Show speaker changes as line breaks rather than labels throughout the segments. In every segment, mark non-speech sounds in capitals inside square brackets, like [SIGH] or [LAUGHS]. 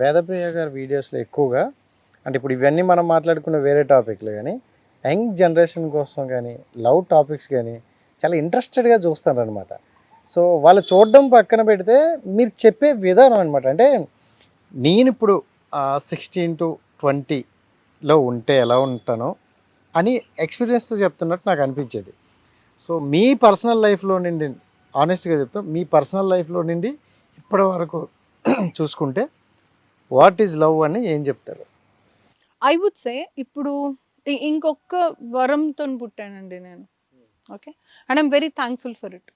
వేదప్రియ గారి వీడియోస్లో ఎక్కువగా అంటే ఇప్పుడు ఇవన్నీ మనం మాట్లాడుకున్న వేరే టాపిక్లు కానీ యంగ్ జనరేషన్ కోసం కానీ లవ్ టాపిక్స్ కానీ చాలా ఇంట్రెస్టెడ్గా చూస్తారనమాట సో వాళ్ళు చూడడం పక్కన పెడితే మీరు చెప్పే విధానం అనమాట అంటే నేను ఇప్పుడు సిక్స్టీన్ టు ట్వంటీలో ఉంటే ఎలా ఉంటానో అని ఎక్స్పీరియన్స్తో చెప్తున్నట్టు నాకు అనిపించేది. సో మీ పర్సనల్ లైఫ్లో నుండి ఆనెస్ట్గా చెప్తాం మీ పర్సనల్ లైఫ్లో నుండి ఇప్పటి వరకు [CLEARS THROAT] చూసుకుంటే వాట్ ఈజ్ లవ్ అని ఏం చెప్తారు?
ఐ వుడ్ సే ఇప్పుడు ఇంకొక వరంతో పుట్టానండి నేను. Okay? And I'm very thankful for it.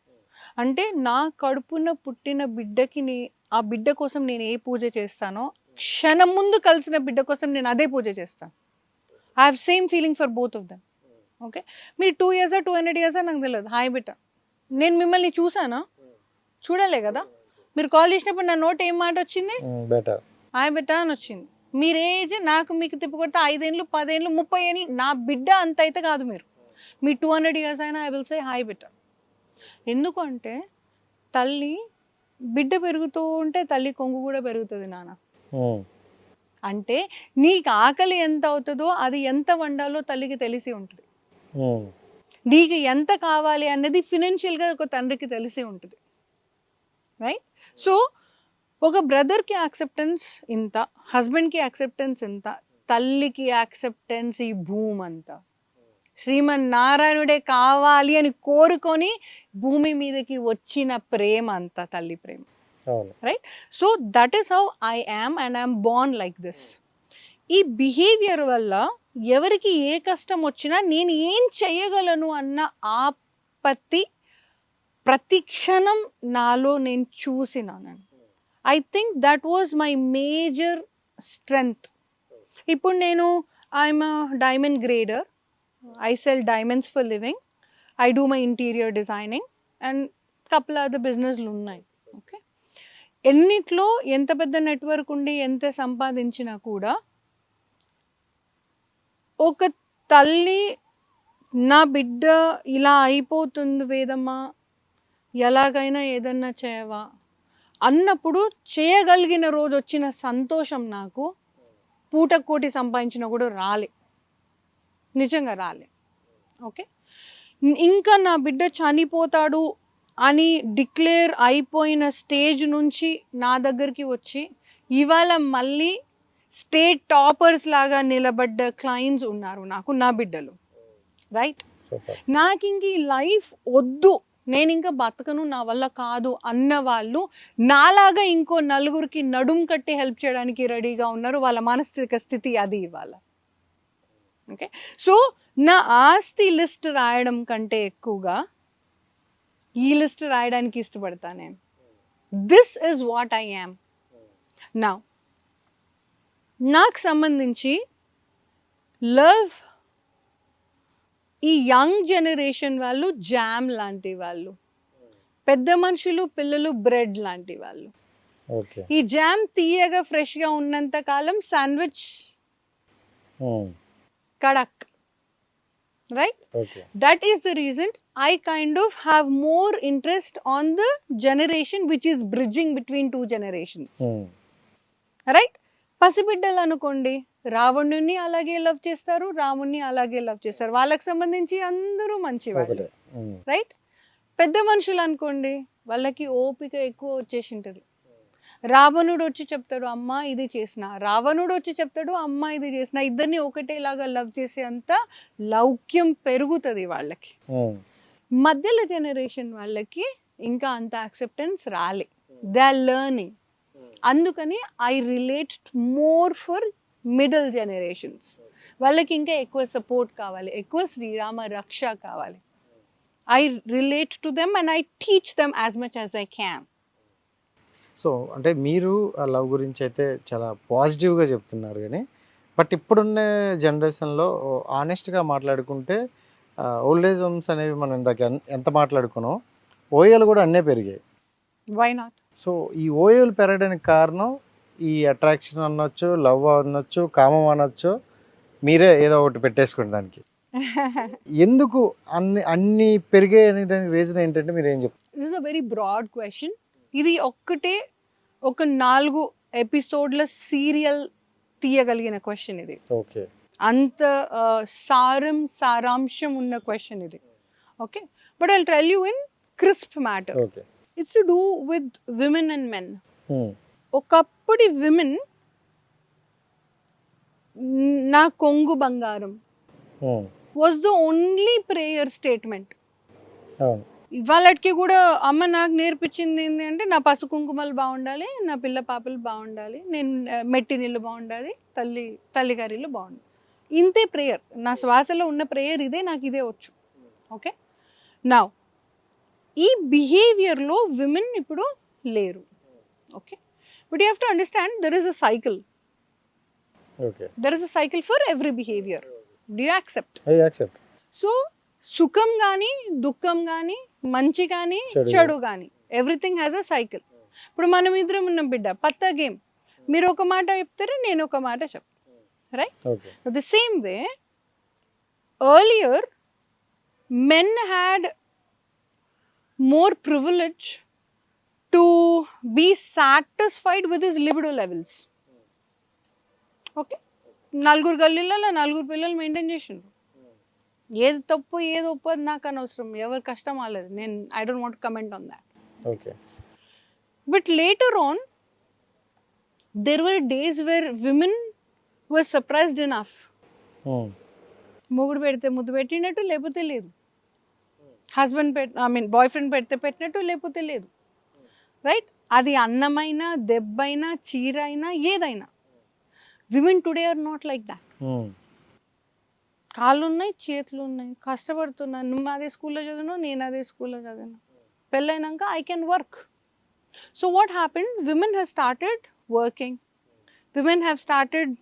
అంటే నా కడుపున పుట్టిన బిడ్డకి నే- ఆ బిడ్డ కోసం నేను ఏ పూజ చేస్తానో క్షణం ముందు కలిసిన బిడ్డ కోసం నేను అదే పూజ చేస్తాను. I have same feeling for both of them okay? మీరు టూ ఇయర్సా టూ హండ్రెడ్ ఇయర్సా నాకు తెలియదు హాయ్ బిడ్డ. నేను మిమ్మల్ని చూసానా? చూడలే కదా? మీరు కాల్ చేసినప్పుడు నా నోట్ ఏం మాట వచ్చింది?
బెటర్.
హాయ్ బిడ్డ అని వచ్చింది. మీరు ఏజ్ నాకు మీకు తిప్పికొడితే ఐదేళ్ళు పదేళ్ళు ముప్పై ఏళ్ళు నా బిడ్డ అంత అయితే కాదు మీరు. మీ టూ హండ్రెడ్ ఇయర్స్ అయినా ఐ విల్ సే హాయ్ బిడ్డ ఎందుకంటే తల్లి బిడ్డ పెరుగుతూ ఉంటే తల్లి కొంగు కూడా పెరుగుతుంది నాన్న. అంటే నీకు ఆకలి ఎంత అవుతుందో అది ఎంత వండాలో తల్లికి తెలిసి ఉంటుంది. నీకు ఎంత కావాలి అన్నది ఫినాన్షియల్గా ఒక తండ్రికి తెలిసి ఉంటుంది. రైట్ సో ఒక బ్రదర్కి యాక్సెప్టెన్స్ ఇంత హస్బెండ్కి యాక్సెప్టెన్స్ ఇంత తల్లికి యాక్సెప్టెన్స్ ఈ భూమి అంతా. శ్రీమన్ నారాయణుడే కావాలి అని కోరుకొని భూమి మీదకి వచ్చిన ప్రేమ అంతా తల్లి ప్రేమ.
అవును.
So that is how I am and I'm born like this. ఈ బిహేవియర్ వల్ల ఎవరికి ఏ కష్టం వచ్చినా నేను ఏం చేయగలను అన్న ఆపత్తి ప్రతి క్షణం నాలో నేను చూసినాను I think that was my major strength ఇప్పుడు నేను I'm diamond grader I sell diamonds for living I do my interior designing and couple other బిజినెస్లు ఉన్నాయి. ఓకే ఎన్నిట్లో ఎంత పెద్ద నెట్వర్క్ ఉండి ఎంత సంపాదించినా కూడా ఒక తల్లి నా బిడ్డ ఇలా అయిపోతుంది వేదమ్మా ఎలాగైనా ఏదన్నా చేయవా అన్నప్పుడు చేయగలిగిన రోజు వచ్చిన సంతోషం నాకు పూట కోటి సంపాదించినా కూడా రాలే. నిజంగా రాలే. ఓకే? ఇంకా నా బిడ్డ చనిపోతాడు అని డిక్లేర్ అయిపోయిన స్టేజ్ నుంచి నా దగ్గరికి వచ్చి ఇవాళ మళ్ళీ స్టేట్ టాపర్స్ లాగా నిలబడ్డ క్లయింట్స్ ఉన్నారు నాకు నా బిడ్డలు. రైట్? నాకు ఇంక ఈ లైఫ్ వద్దు. నేను ఇంకా బతకను నా వల్ల కాదు అన్న వాళ్ళు నాలాగా ఇంకో నలుగురికి నడుం కట్టి హెల్ప్ చేయడానికి రెడీగా ఉన్నారు. వాళ్ళ మానసిక స్థితి అది ఇవాళ. ఓకే? సో నా ఆస్తి లిస్ట్ రాయడం కంటే ఎక్కువగా ఈ లిస్ట్ రాయడానికి ఇష్టపడతా నేను. This is what I am నా నాకు సంబంధించి లవ్ ఈ యంగ్ జనరేషన్ వాళ్ళు జామ్ లాంటి వాళ్ళు. పెద్ద మనుషులు పిల్లలు బ్రెడ్ లాంటి వాళ్ళు. ఈ జామ్ తీయగా ఫ్రెష్గా ఉన్నంత కాలం sandwich kadak. Right? That is the reason I kind of have more interest on the generation which is bridging between two generation right పసిబిడ్డలు అనుకోండి రావణుని అలాగే లవ్ చేస్తారు రాముణ్ణి అలాగే లవ్ చేస్తారు. వాళ్ళకి సంబంధించి అందరూ మంచి వాళ్ళు. రైట్ పెద్ద మనుషులు అనుకోండి వాళ్ళకి ఓపిక ఎక్కువ వచ్చేసి ఉంటుంది రావణుడు వచ్చి చెప్తాడు అమ్మ ఇది చేసిన. రావణుడు వచ్చి చెప్తాడు అమ్మ ఇది చేసిన. ఇద్దరిని ఒకటేలాగా లవ్ చేసే అంత లౌక్యం పెరుగుతుంది వాళ్ళకి. మధ్యలో జనరేషన్ వాళ్ళకి ఇంకా అంత యాక్సెప్టెన్స్ రాలే. దే ఆర్ లెర్నింగ్ అందుకని I relate more for middle generations. వాళ్ళకి ఇంకా ఎక్కువ సపోర్ట్ కావాలి ఎక్కువ శ్రీరామ రక్ష కావాలి. I relate to them and I teach them as much as I can
so అంటే మీరు ఆ లవ్ గురించి అయితే చాలా పాజిటివ్గా చెప్తున్నారు కానీ బట్ ఇప్పుడున్న జనరేషన్లో ఆనెస్ట్గా మాట్లాడుకుంటే ఓల్డ్ ఏజ్ హోమ్స్ అనేవి మనం ఇందాక ఎంత మాట్లాడుకున్నాం ఓఏలు కూడా అన్నీ పెరిగాయి.
వై నాట్
సో ఈ ఓఏలు పెరగడానికి కారణం ఈ అట్రాక్షన్ అనొచ్చు లవ్ అనొచ్చు కామం అనొచ్చు మీరే ఏదో ఒకటి పెట్టేసుకోండి దానికి. [LAUGHS] ఎందుకు అన్ని అన్ని అనేదానికి రీజన్ ఏంటంటే మీరు ఏం చెప్తారు
this a very broad question ఇది ఒక్కటే ఒక నాలుగు ఎపిసోడ్ల సీరియల్ తీయగలిగిన క్వశ్చన్ ఇది.
ఓకే
అంత ఆ, సారం సారాంశం ఉన్న క్వశ్చన్ ఇది. Okay but I tell you in crisp matter
okay
it's to do with women and men ఒకప్పటి విమెన్ నా కొంగు బంగారం. Was the only prayer statement ఇవాళకి కూడా అమ్మ నాకు నేర్పించింది ఏంటి అంటే నా పసు కుంకుమలు బాగుండాలి నా పిల్ల పాపలు బాగుండాలి నేను మెట్టి నీళ్ళు బాగుండాలి తల్లి తల్లి కర్రీలు బాగుండాలి. ఇంతే ప్రేయర్ నా శ్వాసలో ఉన్న ప్రేయర్ ఇదే నాకు ఇదే వచ్చు. ఓకే నా ఈ బిహేవియర్లో విమెన్ ఇప్పుడు లేరు. Okay but you have to understand there is a cycle
okay
there is a cycle for every behaviour do you accept
I accept
so సుఖం కానీ దుఃఖం కానీ మంచి కానీ
చెడు
కానీ ఎవ్రీథింగ్ హ్యాస్ అ సైకిల్ ఇప్పుడు మనం ఇద్దరం ఉన్నాం బిడ్డ పత్తా గేమ్ మీరు ఒక మాట చెప్తారు నేను ఒక మాట చెప్తాను right the same way earlier men had more privilege to be satisfied with his libido levels. Okay నలుగురు గల్లీలలో నలుగురు పిల్లలు మెయింటైన్ చేసిండ్రు. ఏది తప్పు ఏది ఒప్పు అది నాకు అనవసరం. ఎవరి కష్టం అవ్వలేదు నేను I don't want comment on that
okay
But later on, there were days where women were surprised enough.
Hmm.
మొగుడు పెడితే ముద్దు పెట్టినట్టు లేకపోతే లేదు. హస్బెండ్ పెట్ ఐ మీన్ బాయ్ ఫ్రెండ్ పెడితే పెట్టినట్టు లేకపోతే లేదు. రైట్ అది అన్నమైనా దెబ్బైనా చీర అయినా ఏదైనా. Women today are not like that
Hmm.
కాళ్ళు ఉన్నాయి చేతులు ఉన్నాయి కష్టపడుతున్నాను నువ్వు అదే స్కూల్లో చదివినావు నేను అదే స్కూల్లో చదివినా. పెళ్ళైనాక I can work so what happened women have started working women have started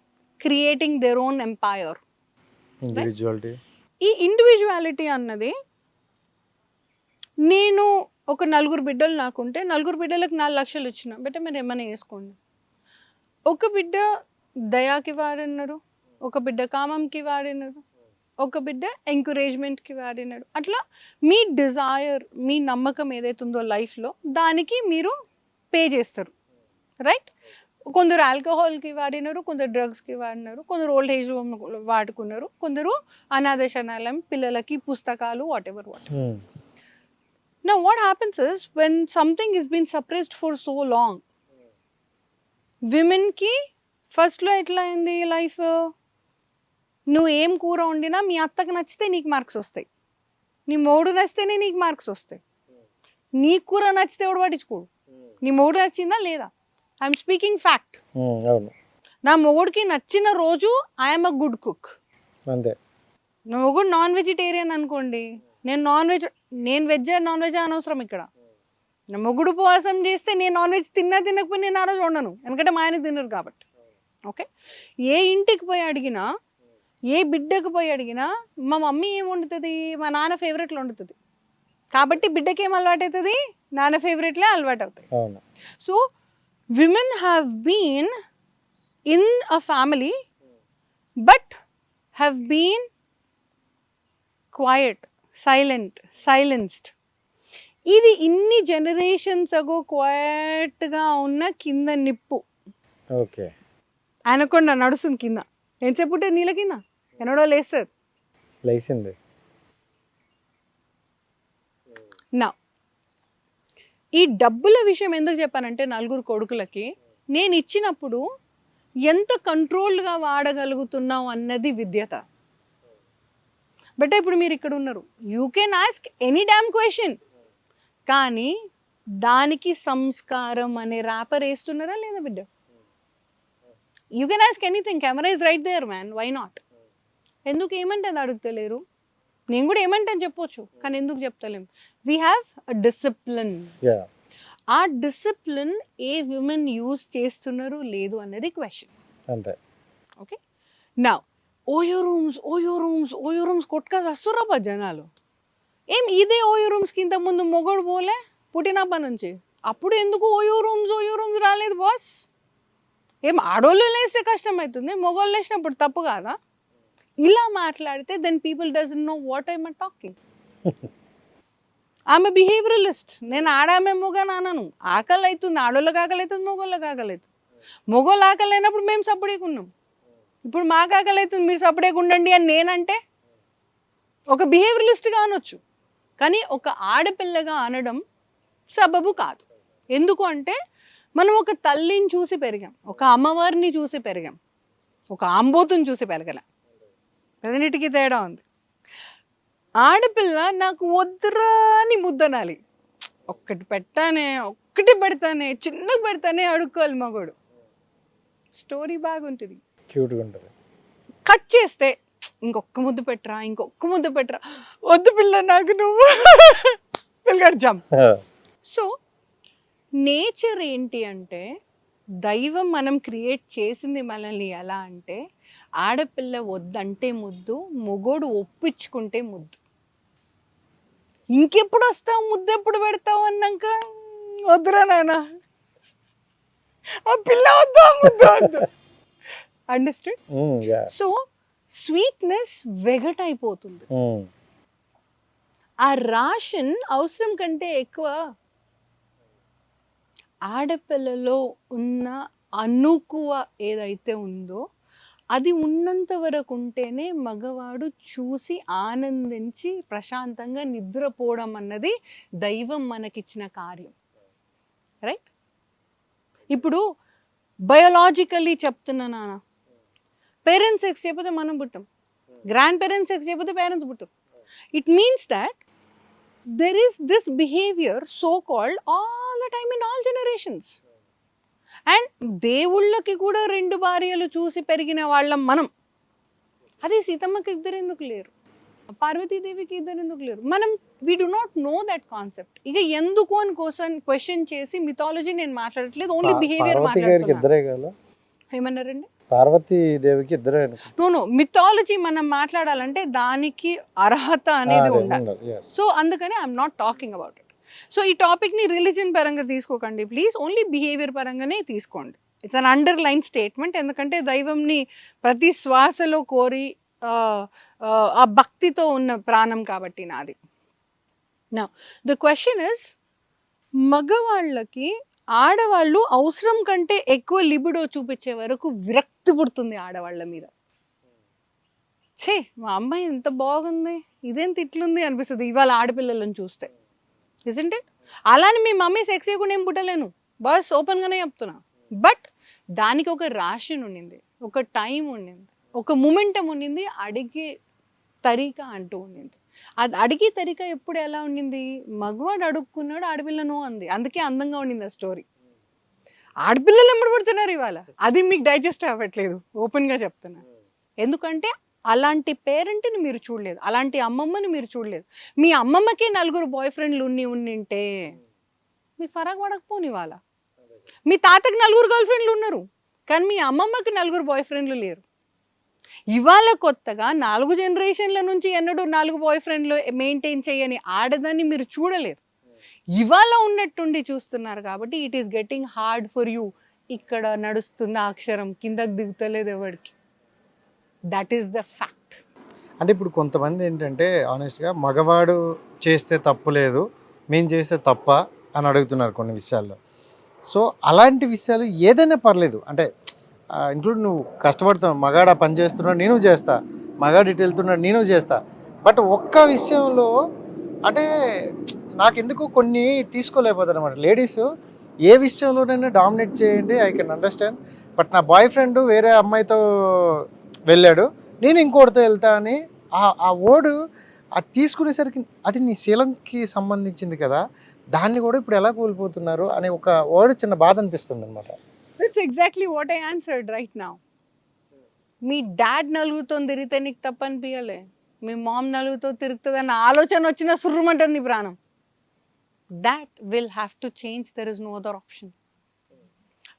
creating their own empire ఈ ఇండివిజువాలిటీ అన్నది నేను ఒక నలుగురు బిడ్డలు నాకుంటే నలుగురు బిడ్డలకు నాలుగు లక్షలు ఇచ్చిన బెటర్ మీరు ఏమైనా వేసుకోండి ఒక బిడ్డ దయాకి వాడినాడు ఒక బిడ్డ కామంకి వాడినాడు ఒక బిడ్డ ఎంకరేజ్మెంట్కి వాడినాడు. అట్లా మీ డిజైర్ మీ నమ్మకం ఏదైతే ఉందో లైఫ్లో దానికి మీరు పే చేస్తారు. రైట్ కొందరు ఆల్కహాల్కి వాడినారు కొందరు డ్రగ్స్కి వాడినారు కొందరు ఓల్డ్ ఏజ్ వాడుకున్నారు కొందరు అనాథ శనాలయం పిల్లలకి పుస్తకాలు whatever what Now, what happens is when something is been suppressed for so long, women కి first లో ఎట్లా అయింది లైఫ్ నువ్వు ఏం కూర వండినా మీ అత్తకు నచ్చితే నీకు మార్క్స్ వస్తాయి. నీ మూడు నచ్చితేనే నీకు మార్క్స్ వస్తాయి. నీ కూర నచ్చితే ఎవడు పట్టించుకోడు? నీ మూడు నచ్చిందా లేదా? ఐఎమ్ స్పీకింగ్ ఫ్యాక్ట్ నా మొగుడికి నచ్చిన రోజు ఐఎమ్ అ గుడ్ కుక్
అంతే.
నా మొగుడు నాన్ వెజిటేరియన్ అనుకోండి. నేను నాన్ వెజ్ నేను వెజ్ నాన్ వెజ్ అనవసరం ఇక్కడ. మొగుడు ఉపవాసం చేస్తే నేను నాన్ వెజ్ తిన్నా తినకపోయి నేను ఆ రోజు వండను. ఎందుకంటే మా ఆయన తినరు కాబట్టి. ఓకే? ఏ ఇంటికి పోయి అడిగినా ఏ బిడ్డకు పోయి అడిగినా మా మమ్మీ ఏం వండుతుంది? మా నాన్న ఫేవరెట్లు వండుతుంది. కాబట్టి బిడ్డకి ఏం అలవాటు అవుతుంది నాన్న ఫేవరెట్లే అలవాటు అవుతాయి so women have been in a family but have been quiet silent silenced ఇది ఇన్ని జనరేషన్స్ అగో క్వయట్గా ఉన్న కింద నిప్పు.
ఓకే.
అనకుండా నడుస్తుంది కింద. ఎంతసేపు ఉంటే నీళ్ళ కింద? ఎన్నడో లేస్తుంది.
లేచింది.
నా. ఈ డబ్బుల విషయం ఎందుకు చెప్పానంటే నలుగురు కొడుకులకి నేను ఇచ్చినప్పుడు ఎంత కంట్రోల్గా వాడగలుగుతున్నావు అన్నది విద్యత. బట్ ఇప్పుడు మీరు ఇక్కడ ఉన్నారు. You can ask any damn question కానీ దానికి సంస్కారం అనే ర్యాపర్ వేస్తున్నారా లేదా బిడ్డ? You can ask anything camera is right there man why not ఎందుకు ఏమంటే అది అడుగుతలేరు? నేను కూడా ఏమంటాను చెప్పొచ్చు కానీ ఎందుకు చెప్తలేం. వీ హ్యావ్ అ డిసిప్లిన్ ఆ డిసిప్లిన్ ఏ విమెన్ యూజ్ చేస్తున్నారు లేదు అన్నది క్వశ్చన్
అంతే.
ఓకే నా OYO rooms OYO rooms OYO rooms కొట్టుకా వస్తుర్రా జనాలు. ఏం ఇదే ఓయో రూమ్స్కి ఇంతకుముందు మొగడు పోలే పుట్టినప్పటి నుంచి? అప్పుడు ఎందుకు ఓయో రూమ్స్ ఓయో రూమ్స్ రాలేదు బాస్? ఏం ఆడోళ్ళు లేస్తే కష్టం అవుతుంది మొగోళ్ళు లేచినప్పుడు తప్పు కాదా? ఇలా మాట్లాడితే then people does know what I'm talking ఆమె బిహేవియరలిస్ట్ నేను ఆడామే మొగ నానను ఆకలి అవుతుంది ఆడోళ్ళకి ఆకలి అవుతుంది మొగోళ్ళకి ఆకలి అవుతుంది మొగోళ్ళు ఆకలి అయినప్పుడు మేము సపరేట్గా ఇప్పుడు మాకు ఆకలి అవుతుంది మీరు సపరేట్గా ఉండండి అని నేనంటే ఒక బిహేవియలిస్ట్గా అనొచ్చు. కానీ ఒక ఆడపిల్లగా అనడం సబబు కాదు. ఎందుకు అంటే మనం ఒక తల్లిని చూసి పెరిగాం. ఒక అమ్మవారిని చూసి పెరిగాం. ఒక ఆంబోతుని చూసి పెరగల. రెండింటికి తేడా ఉంది. ఆడపిల్ల నాకు వద్దురా ముద్దనాలి. ఒక్కటి పెడతానే ఒక్కటి పెడతానే చిన్నగా పెడతానే అడుక్కోవాలి మగోడు. స్టోరీ బాగుంటుంది.
క్యూట్గా ఉంటుంది.
కట్ చేస్తే ఇంకొక ముద్దు పెట్టరా ఇంకొక ముద్దు పెట్టరా. వద్దు పిల్ల నాకు నువ్వు. పిల్లగాడు జంప్. సో నేచర్ ఏంటి అంటే దైవం మనం క్రియేట్ చేసింది మనల్ని ఎలా అంటే ఆడపిల్ల వద్దంటే ముద్దు మొగోడు ఒప్పించుకుంటే ముద్దు. ఇంకెప్పుడు వస్తావు ముద్దు ఎప్పుడు పెడతావు అన్నాక? వద్దురా నాయన ఆ పిల్ల వద్దు ముద్దు వద్దు. అండర్స్టాండ్ సో స్వీట్నెస్ వెగటైపోతుంది ఆ రాషన్ అవసరం కంటే ఎక్కువ ఆడపిల్లలో ఉన్న అనుకువ ఏదైతే ఉందో అది ఉన్నంత వరకు ఉంటేనే మగవాడు చూసి ఆనందించి ప్రశాంతంగా నిద్రపోవడం అన్నది దైవం మనకిచ్చిన కార్యం. రైట్ ఇప్పుడు బయోలాజికల్లీ చెప్తున్నా నాన్న. పేరెంట్స్ సెక్స్ చేయకపోతే మనం పుట్టాం. గ్రాండ్ పేరెంట్స్ సెక్స్ చేయకపోతే పేరెంట్స్ పుట్టాం. It means that there is this behaviour so called all the time in all generations and దేవుళ్ళకి కూడా రెండు భార్యలు చూసి పెరిగిన వాళ్ళం మనం. అదే సీతమ్మకి ఇద్దరు ఎందుకు లేరు? పార్వతీదేవికి ఇద్దరు ఎందుకు లేరు? మనం we do not know that concept ఇక ఎందుకు అని కోసం క్వశ్చన్ చేసి మిథాలజీ నేను మాట్లాడట్లేదు ఓన్లీ బిహేవియర్
పార్వతి గారికి
మాట్లాడుతున్నా
ఇద్దరే కదా?
ఏమన్నారండి?
పార్వతీ దేవికి ఇద్దరే అనుకుంటా.
నో నో మిథాలజీ మనం మాట్లాడాలంటే దానికి అర్హత అనేది ఉండాలి. సో అందుకని I'm not talking about it so ఈ టాపిక్ని రిలీజన్ పరంగా తీసుకోకండి ప్లీజ్ ఓన్లీ బిహేవియర్ పరంగానే తీసుకోండి. It's an underline statement ఎందుకంటే దైవంని ప్రతి శ్వాసలో కోరి ఆ భక్తితో ఉన్న ప్రాణం కాబట్టి నాది. నా ద క్వశ్చన్ ఇస్ మగవాళ్ళకి ఆడవాళ్ళు అవసరం కంటే ఎక్కువ లిబిడో చూపించే వరకు విరక్తి పుడుతుంది ఆడవాళ్ళ మీద. ఛే మా అమ్మాయి ఎంత బాగుంది. ఇదేంత ఇట్లుంది అనిపిస్తుంది ఇవాళ ఆడపిల్లలను చూస్తే. ఇజంట్ ఇట్ అలానే మీ మమ్మీ సెక్స్ కూడా ఏం పుట్టలేను. బస్ ఓపెన్గానే చెప్తున్నా. బట్ దానికి ఒక రాషన్ ఉండింది. ఒక టైం ఉండింది. ఒక మూమెంటం ఉండింది. అడిగే తరీక అంటూ ఉండింది. అది అడిగే తరిక ఎప్పుడు ఎలా ఉండింది? మగవాడు అడుక్కున్నాడు ఆడపిల్లను అంది. అందుకే అందంగా ఉండింది ఆ స్టోరీ. ఆడపిల్లలు ఎప్పుడు పడుతున్నారు ఇవాళ? అది మీకు డైజెస్ట్ అవ్వట్లేదు. ఓపెన్గా చెప్తున్నా. ఎందుకంటే అలాంటి పేరెంట్ని మీరు చూడలేదు. అలాంటి అమ్మమ్మని మీరు చూడలేదు. మీ అమ్మమ్మకి నలుగురు బాయ్ ఫ్రెండ్లు ఉన్ని ఉండింటే మీకు ఫరాక్ పడకపోని ఇవాళ. మీ తాతకి నలుగురు గర్ల్ ఫ్రెండ్లు ఉన్నారు. కానీ మీ అమ్మమ్మకి నలుగురు బాయ్ ఫ్రెండ్లు లేరు. ఇవాళ కొత్తగా నాలుగు జనరేషన్ల నుంచి ఎన్నడూ నాలుగు బాయ్ ఫ్రెండ్లు మెయింటైన్ చేయని ఆడదాన్ని మీరు చూడలేరు. ఇవాళ ఉన్నట్టుండి చూస్తున్నారు కాబట్టి it is getting hard for you ఇక్కడ నడుస్తుంది అక్షరం కిందకి దిగుతలేదు ఎవరికి. దట్ ఈస్ ద ఫ్యాక్ట్
అంటే ఇప్పుడు కొంతమంది ఏంటంటే ఆనెస్ట్గా మగవాడు చేస్తే తప్పు లేదు మేము చేస్తే తప్ప అని అడుగుతున్నారు కొన్ని విషయాల్లో. సో అలాంటి విషయాలు ఏదైనా పర్లేదు. అంటే ఇంక్లూడ్ నువ్వు కష్టపడుతావు మగాడ పని చేస్తున్నాడు నేను చేస్తా. మగాడు ఇటు వెళ్తున్నాడు నేను చేస్తా. బట్ ఒక్క విషయంలో అంటే నాకు ఎందుకు కొన్ని తీసుకోలేకపోతారు అనమాట లేడీస్ ఏ విషయంలోనైనా డామినేట్ చేయండి ఐ కెన్ అండర్స్టాండ్ బట్ నా బాయ్ ఫ్రెండ్ వేరే అమ్మాయితో వెళ్ళాడు. నేను ఇంకోటితో వెళ్తా అని ఆ ఆ ఓడు అది తీసుకునేసరికి అది నీ శీలంకి సంబంధించింది కదా. దాన్ని కూడా ఇప్పుడు ఎలా కోల్పోతున్నారు అనే ఒక ఓడి చిన్న బాధ అనిపిస్తుంది అనమాట
that's exactly what I answered right now me dad నలుగుతో తిరిగితే నీకు తప్ప అనిపించలే మీ మామ్ నలుగుతో తిరుగుతుందన్న ఆలోచన వచ్చిన సుర్రమంటుంది ప్రాణం. That will have to change there is no other option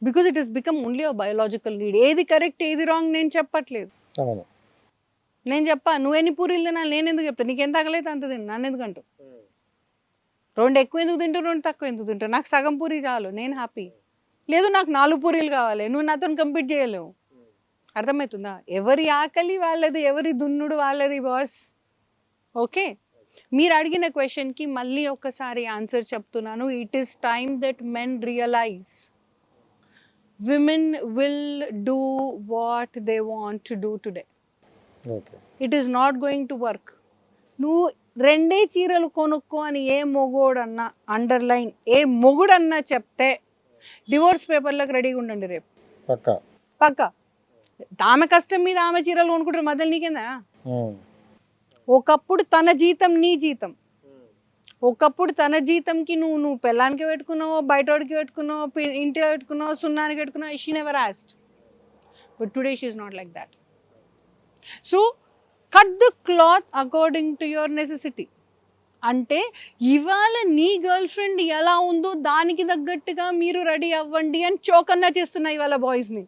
because it is become only a biological need ఏది కరెక్ట్ ఏది రాంగ్ నేను చెప్పట్లేదు. నేను చెప్పా నువ్వు ఎన్ని పూరీలు తినాలి? నేను ఎందుకు చెప్తాను నీకు ఎంత ఆకలైతే అంత తిను. నన్ను ఎందుకంటూ రెండు ఎక్కువ ఎందుకు తింటావు? రెండు తక్కువ ఎందుకు తింటావు? నాకు సగం పూరి చాలు. నేను హ్యాపీ లేదు నాకు నాలుగు పూరీలు కావాలి. నువ్వు నాతో కంపీట్ చేయలేవు. అర్థమవుతుందా? ఎవరి ఆకలి వాళ్ళది ఎవరి దున్నుడు వాళ్ళది బాస్ ఓకే? మీరు అడిగిన క్వశ్చన్కి మళ్ళీ ఒక్కసారి ఆన్సర్ చెప్తున్నాను. It is time that men realize will do what they want to do today.
Okay
it is not going to work నువ్వు రెండే చీరలు కొనుక్కో అని ఏ మొగోడన్నా అండర్లైన్ ఏ మొగుడన్నా చెప్తే డివోర్స్ పేపర్లకు రెడీగా ఉండండి రేపు.
పక్కా.
పక్క. ఆమె కష్టం మీద ఆమె చీరలు కొనుక్కుంటారు మధ్యలో
ఉమ్.
ఒకప్పుడు తన జీతం నీ జీతం. ఒకప్పుడు తన జీతంకి నువ్వు నువ్వు పెళ్ళానికి పెట్టుకున్నావో బయటోడికి పెట్టుకున్నావో ఇంటిలో పెట్టుకున్నావో సున్నానికి పెట్టుకున్నావో she never asked but today she is not like that so cut the cloth according to your necessity అంటే ఇవాళ నీ గర్ల్ ఫ్రెండ్ ఎలా ఉందో దానికి తగ్గట్టుగా మీరు రెడీ అవ్వండి అని చోకన్నా చేస్తున్నాయి ఇవాళ బాయ్స్ని.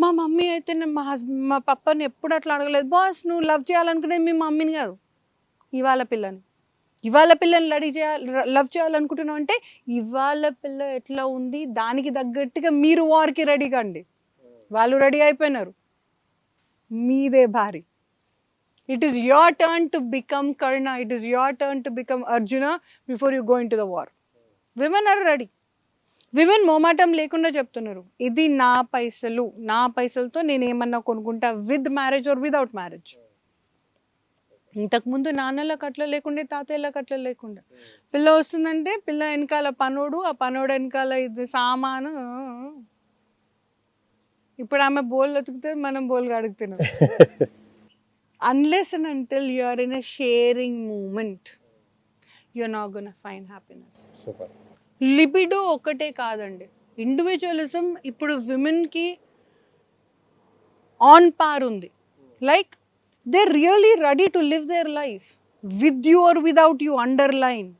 మా మమ్మీ అయితే నేను మా హస్బెండ్ మా పప్పని ఎప్పుడు అట్లా అడగలేదు. బాస్ నువ్వు లవ్ చేయాలనుకునేది మీ మమ్మీని కాదు. ఇవాళ పిల్లని. ఇవాళ పిల్లని రెడీ చేయాలి లవ్ చేయాలనుకుంటున్నావు అంటే ఇవాళ పిల్ల ఎట్లా ఉంది? దానికి తగ్గట్టుగా మీరు వారికి రెడీ కండి వాళ్ళు రెడీ అయిపోయినారు. మీదే భారీ. It is your turn to become Karna it is your turn to become Arjuna before you going to the war women are ready women మొమాటం లేకుండా చెప్తున్నారు ఇది నా పైసలు నా పైసలతో నేను ఏమన్నా కొనుక్కుంటా with marriage or without marriage ఇంతకుముందు నాన్నలకు అట్లా లేకుండే తాతయ్యలకు అట్లా లేకుండా. పిల్ల వస్తుందంటే పిల్ల వెనకాల పనోడు ఆ పనోడు వెనకాల ఇది సామాను. ఇప్పుడు ఆమె బోల్ వెతుకుతే మనం బోల్గా అడుగుతున్నాం [LAUGHS] unless and until you are in a sharing moment you not gonna find happiness
super
libido ఒక్కటే కాదండి. ఇండివిజువలిజం ఇప్పుడు విమెన్కి ఆన్ పార్ ఉంది. Like they really ready to live their life with you or without you underline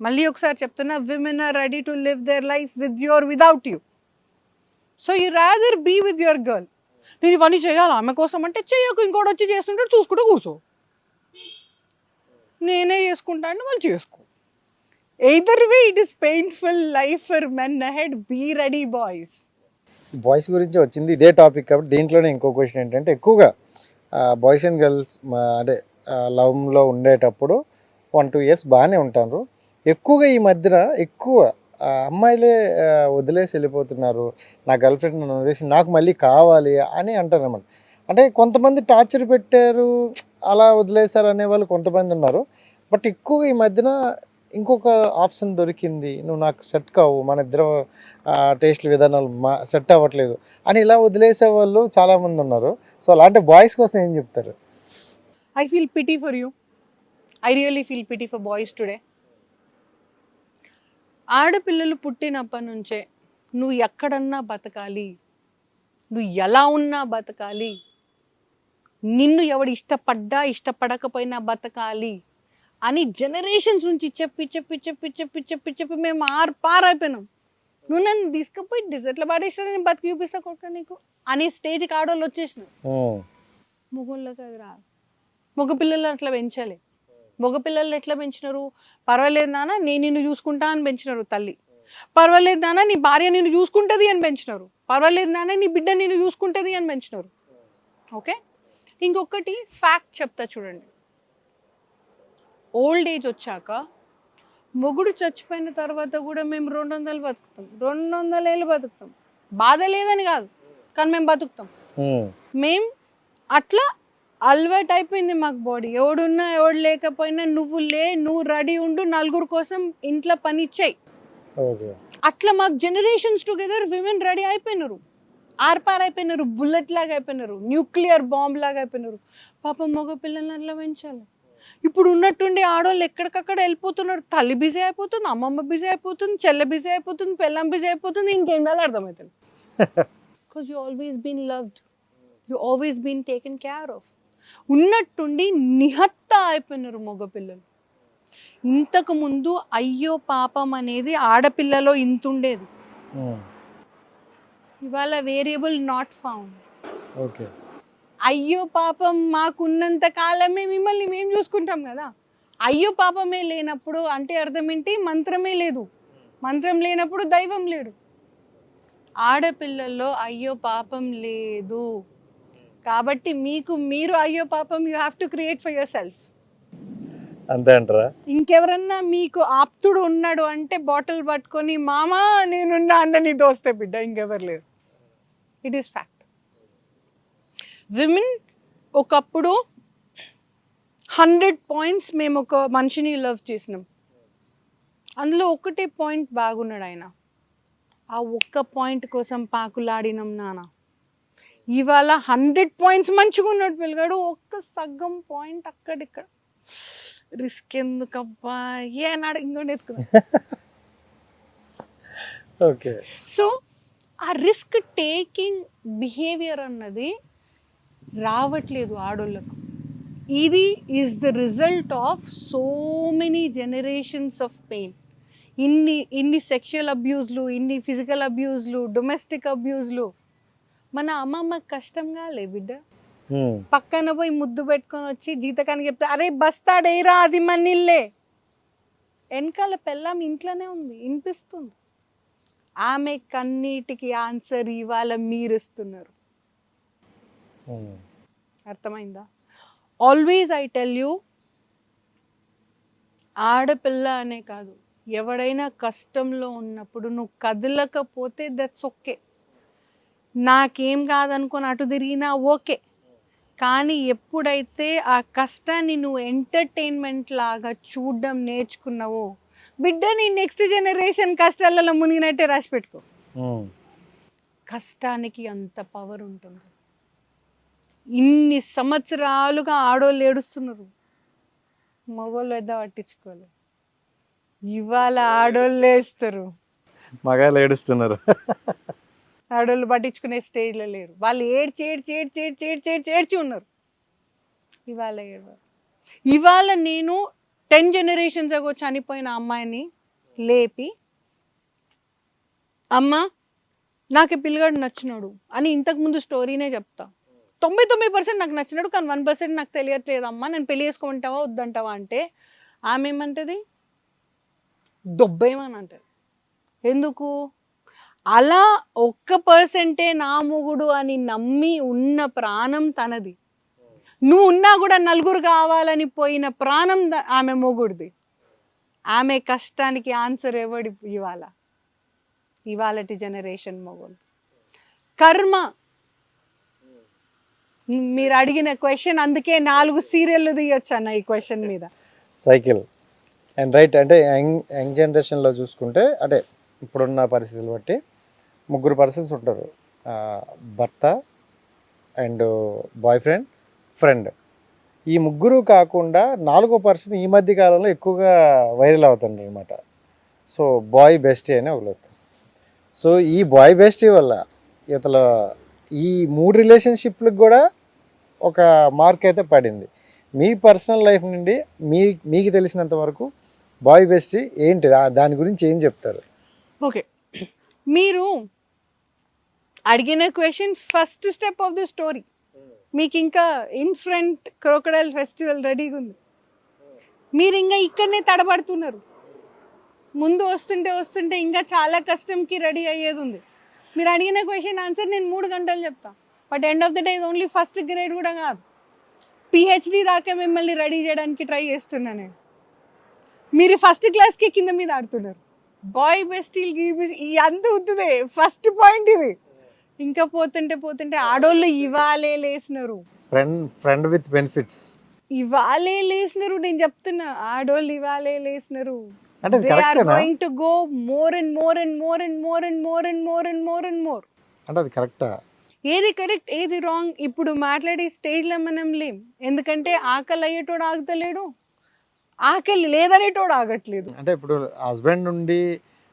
మళ్ళీ ఒకసారి చెప్తున్నా women are ready to live their life with you or without you so you rather be with your girl నేను ఇవన్నీ చేయాలి? ఆమె కోసం అంటే చెయ్యకు ఇంకోటి వచ్చి చేస్తుంటాడు చూసుకుంటూ కూర్చో. నేనే చేసుకుంటా అంటే వాళ్ళు చేసుకో. Either way it is painful life for men ahead be ready boys
boys గురించి వచ్చింది ఇదే టాపిక్ కాబట్టి దీంట్లోనే ఇంకో క్వశ్చన్ ఏంటంటే ఎక్కువగా బాయ్స్ అండ్ గర్ల్స్ అంటే లవ్లో ఉండేటప్పుడు వన్ టూ ఇయర్స్ బాగానే ఉంటారు ఎక్కువగా ఈ మధ్యన ఎక్కువ అమ్మాయిలే వదిలేసి వెళ్ళిపోతున్నారు. నా గర్ల్ ఫ్రెండ్ నన్ను వదిలేసి నాకు మళ్ళీ కావాలి అని అంటారు అనమాట అంటే కొంతమంది టార్చర్ పెట్టారు అలా వదిలేశారు అనేవాళ్ళు కొంతమంది ఉన్నారు. బట్ ఎక్కువ ఈ మధ్యన ఇంకొక ఆప్షన్ దొరికింది. నువ్వు నాకు సెట్ కావు మన ఇద్దరు టేస్ట్ విధానాలు మా సెట్ అవ్వట్లేదు అని ఇలా వదిలేసే వాళ్ళు చాలామంది ఉన్నారు. సో అలాంటి బాయ్స్ కోసం ఏం చెప్తారు?
I feel pity for you I really feel pity for boys today ఆడపిల్లలు పుట్టినప్పటి నుంచే నువ్వు ఎక్కడన్నా బతకాలి. నువ్వు ఎలా ఉన్నా బతకాలి. నిన్ను ఎవడు ఇష్టపడ్డా ఇష్టపడకపోయినా బతకాలి అని జనరేషన్స్ నుంచి చెప్పి చెప్పి చెప్పి చెప్పి చెప్పి చెప్పి మేము ఆరు పారైపోయినాం. నువ్వు నన్ను తీసుకుపోయి డిజర్ట్లో పడేసా నేను బతికి చూపిస్తా కొడుక నీకు అనే స్టేజ్కి ఆడవాళ్ళు వచ్చేసినావు
ఉమ్,
మగోళ్ళకి అది రాదు. మగ పిల్లలు అట్లా పెంచాలి. మగ పిల్లలు ఎట్లా పెంచినారు? పర్వాలేదు నాన్న నేను నిన్ను చూసుకుంటా అని పెంచినారు తల్లి. పర్వాలేదు నాన్న నీ భార్య నిన్ను చూసుకుంటుంది అని పెంచినారు. పర్వాలేదు నాన్న నీ బిడ్డ నిన్ను చూసుకుంటుంది అని పెంచినారు. ఓకే? ఇంకొకటి ఫ్యాక్ట్ చెప్తా చూడండి. ఓల్డ్ ఏజ్ వచ్చాక మొగుడు చచ్చిపోయిన తర్వాత కూడా మేము రెండు వందలు బతుకుతాం. రెండు వందల ఏళ్ళు బతుకుతాం. బాధ లేదని కాదు కానీ మేము బతుకుతాం.
ఉమ్,
మేం అట్లా అలవాటు అయిపోయింది మాకు బాడీ ఎవడున్నా ఎవడు లేకపోయినా నువ్వు లే నువ్వు రెడీ ఉండు నలుగురు కోసం ఇంట్లో పని ఇచ్చాయి అట్లా మాకు జనరేషన్స్ టుగెదర్ విమెన్ రెడీ అయిపోయినారు. ఆర్పార్ అయిపోయినారు బుల్లెట్ లాగా అయిపోయినారు న్యూక్లియర్ బాంబ్ లాగా అయిపోయినారు. పాపం మగ పిల్లల్ని అట్లా పెంచాలి. ఇప్పుడు ఉన్నట్టుండి ఆడవాళ్ళు ఎక్కడికక్కడ వెళ్ళిపోతున్నారు. తల్లి బిజీ అయిపోతుంది అమ్మమ్మ బిజీ అయిపోతుంది చెల్లె బిజీ అయిపోతుంది పెళ్ళం బిజీ అయిపోతుంది ఇంకేం వేళ అర్థమవుతుంది because you always been loved you always been taken care of ఉన్నట్టుండి నిహత్త అయిపోయినారు మగపిల్లలు. ఇంతకు ముందు అయ్యో పాపం అనేది ఆడపిల్లలో ఇంత ఉండేది ఇవాళ వేరియబుల్ నాట్ ఫౌండ్.
ఓకే.
అయ్యో పాపం మాకున్నంత కాలమే మిమ్మల్ని మేము చూసుకుంటాం కదా. అయ్యో పాపమే లేనప్పుడు అంటే అర్థం ఏంటి? మంత్రమే లేదు. మంత్రం లేనప్పుడు దైవం లేడు. ఆడపిల్లల్లో అయ్యో పాపం లేదు. కాబట్టి మీకు మీరు అయ్యో పాపం you have to create for yourself
అంతే అంటారా?
ఇంకెవరన్నా మీకు ఆప్తుడు ఉన్నాడు అంటే బాటిల్ పట్టుకొని మామా నేనున్నా అన్న నీ దోస్తే బిడ్డ ఇంకెవరు లేరు. ఇట్ ఈస్ ఫ్యాక్ట్ విమెన్ ఒకప్పుడు హండ్రెడ్ పాయింట్స్ మేము ఒక మనిషిని లవ్ చేసినాం. అందులో ఒకటే పాయింట్ బాగున్నాడు ఆయన. ఆ ఒక్క పాయింట్ కోసం పాకులాడినాం నాన్న ఇవాళ హండ్రెడ్ పాయింట్స్ మంచిగా ఉన్నాడు పిల్లగాడు. ఒక్క సగం పాయింట్ అక్కడిక్కడ. రిస్క్ ఎందుకబ్బా? ఏ నాడు ఇంకోటి ఎత్తుకున్నా [LAUGHS]
ఓకే.
సో ఆ రిస్క్ టేకింగ్ బిహేవియర్ అన్నది రావట్లేదు ఆడోళ్ళకు. ఇది is the result of so many generations of pain. ఇన్ని ఇన్ని సెక్షువల్ అబ్యూస్లు ఇన్ని ఫిజికల్ అబ్యూస్లు డొమెస్టిక్ అబ్యూస్లు మన అమ్మమ్మ కష్టంగా లే బిడ్డ. పక్కన పోయి ముద్దు పెట్టుకొని వచ్చి జీతకానికి చెప్తే అరే బస్తాడేరా అది మన ఇల్లే వెనకాల పెళ్ళాం ఇంట్లోనే ఉంది వినిపిస్తుంది. ఆమె కన్నీటికి ఆన్సర్ ఇవాళ మీరు ఇస్తున్నారు అర్థమైందా? ఆల్వేస్ ఐ టెల్ యూ ఆడపిల్ల అనే కాదు ఎవడైనా కష్టంలో ఉన్నప్పుడు నువ్వు కదలకపోతే దట్స్ ఓకే. నాకేం కాదనుకొని అటు తిరిగినా ఓకే. కానీ ఎప్పుడైతే ఆ కష్టాన్ని నువ్వు ఎంటర్టైన్మెంట్ లాగా చూడడం నేర్చుకున్నావో బిడ్డ నీ నెక్స్ట్ జనరేషన్ కష్టాలలో మునిగినట్టే రాసి పెట్టుకో. కష్టానికి అంత పవర్ ఉంటుంది. ఇన్ని సంవత్సరాలుగా ఆడోళ్ళు ఏడుస్తున్నారు. మగోళ్ళు పెద్ద పట్టించుకోలేదు ఇవాళ ఆడోళ్ళు వేస్తారు
మగాళ్ళు ఏడుస్తున్నారు.
ఆడోళ్ళు పట్టించుకునే స్టేజ్లో లేరు. వాళ్ళు ఏడ్చి ఏడ్చి ఏడ్చి ఏడ్చి ఏడ్చి ఏడ్చి ఏడ్చి ఉన్నారు. ఇవాళ ఏడవారు. ఇవాళ నేను టెన్ జనరేషన్స్ అగో చనిపోయిన అమ్మాయిని లేపి అమ్మ నాకు ఈ పిల్లగాడు నచ్చినాడు అని ఇంతకు ముందు స్టోరీనే చెప్తా. తొంభై తొమ్మిది పర్సెంట్ నాకు నచ్చినాడు కానీ వన్ పర్సెంట్ నాకు తెలియట్లేదమ్మా. నేను పెళ్ళి చేసుకుంటావా వద్దంటావా అంటే ఆమె ఏమంటది? దొబ్బేమని అంటది. ఎందుకు? అలా ఒక్క పర్సెంటే నా మొగుడు అని నమ్మి ఉన్న ప్రాణం తనది. నువ్వు ఉన్నా కూడా నలుగురు కావాలని పోయిన ప్రాణం ఆమె మొగుడిది. ఆమె కష్టానికి ఆన్సర్ ఎవడి ఇవాళ? ఇవాళటి జనరేషన్ మొగుడు. కర్మ. మీరు అడిగిన క్వశ్చన్ అందుకే నాలుగు సీరియల్లు తీయొచ్చు అన్న ఈ క్వశ్చన్ మీద.
సైకిల్. అండ్ రైట్ అంటే యంగ్ యంగ్ జనరేషన్లో చూసుకుంటే అంటే ఇప్పుడున్న పరిస్థితులు బట్టి ముగ్గురు పర్సన్స్ ఉంటారు. భర్త అండ్ బాయ్ ఫ్రెండ్ ఫ్రెండ్ ఈ ముగ్గురు కాకుండా నాలుగో పర్సన్ ఈ మధ్య కాలంలో ఎక్కువగా వైరల్ అవుతుంది అనమాట సో బాయ్ బెస్టీ అని ఒకరు సో ఈ బాయ్ బెస్టీ వల్ల ఇతల ఈ మూడు రిలేషన్షిప్లకు కూడా ఒక మార్క్ అయితే పడింది. మీ పర్సనల్ లైఫ్ నుండి మీ మీకు తెలిసినంత వరకు బాయ్ బెస్టీ ఏంటి? దాని గురించి ఏం చెప్తారు?
ఓకే. మీరు అడిగిన question first step of the story మీకు ఇంకా ఇన్ ఫ్రంట్ క్రోకడైల్ ఫెస్టివల్ రెడీగా ఉంది. మీరు ఇంకా ఇక్కడనే తడబడుతున్నారు. ముందు వస్తుంటే వస్తుంటే ఇంకా చాలా కష్టంకి రెడీ అయ్యేది ఉంది. మీరు అడిగిన క్వశ్చన్ ఆన్సర్ నేను మూడు గంటలు చెప్తా. But end of the day only first grade కూడా కాదు. పిహెచ్డి దాకా మిమ్మల్ని రెడీ చేయడానికి ట్రై చేస్తున్నా నేను. మీరు ఫస్ట్ క్లాస్కి కింద మీద ఆడుతున్నారు. బాయ్ బెస్టీల్ ఈ అంత ఉద్దుదే ఫస్ట్ పాయింట్ ఇది. ఇంకా పోతుంటే పోతుంటే ఆడోళ్ళు ఇవాళే లేసినారు.
ఫ్రెండ్ ఫ్రెండ్ విత్ బెనిఫిట్స్
ఇవాళే లేసినారు నేను చెప్తున్నా. ఆడోళ్ళు ఇవాళే లేసినారు.
అంటే అది
దే ఆర్
కరెక్టేనా
going to go more and more and more and more and more and more and more and more
and అది కరెక్టా
ఏది కరెక్ట్ ఏది రాంగ్ ఇప్పుడు మాట్లాడే స్టేజ్లో మనం లేం. ఎందుకంటే ఆకలి అయ్యేటోడు ఆగుతలేడు ఆకలి లేదనేటోడు ఆగట్లేదు.
అంటే ఇప్పుడు హస్బెండ్ ఉండి